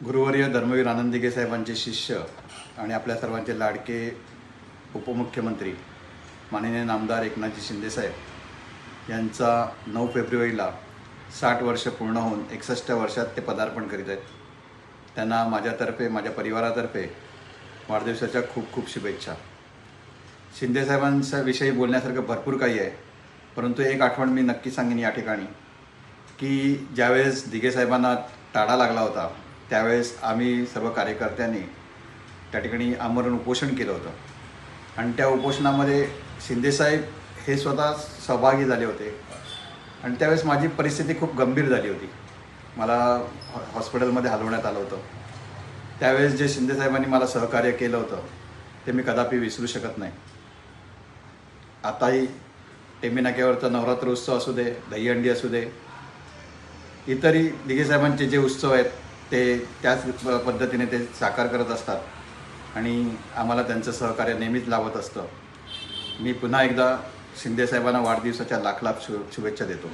आनंद आनंदिगे साहेबांचे शिष्य आणि आपल्या सर्वांचे लाडके उपमुख्यमंत्री माननीय नामदार एकनाथजी शिंदेसाहेब यांचा नऊ फेब्रुवारीला साठ वर्ष पूर्ण होऊन एकसष्ट वर्षात ते पदार्पण करीत आहेत. त्यांना माझ्यातर्फे माझ्या परिवारातर्फे वाढदिवसाच्या खूप खूप शुभेच्छा. शिंदेसाहेबांच्या विषयी बोलण्यासारखं भरपूर काही आहे परंतु एक आठवण मी नक्की सांगेन या ठिकाणी की ज्यावेळेस दिगेसाहेबांना टाळा लागला होता त्यावेळेस आम्ही सर्व कार्यकर्त्यांनी त्या ठिकाणी आमरण उपोषण केलं होतं. आणि त्या उपोषणामध्ये शिंदेसाहेब हे स्वतः सहभागी झाले होते. आणि त्यावेळेस माझी परिस्थिती खूप गंभीर झाली होती. मला हॉ- हॉस्पिटलमध्ये हलवण्यात आलं होतं. त्यावेळेस जे शिंदेसाहेबांनी मला सहकार्य केलं होतं ते मी कदापि विसरू शकत नाही. आताही टेमिनाक्यावरचा नवरात्र उत्सव असू दे दहीहंडी असू दे इतरही दिघेसाहेबांचे जे उत्सव आहेत ते त्याच पद्धतीने ते साकार करत असतात. आणि आम्हाला त्यांचं सहकार्य नेहमीच लावत असतं. मी पुन्हा एकदा शिंदेसाहेबांना वाढदिवसाच्या लाख लाख शु शुभेच्छा देतो.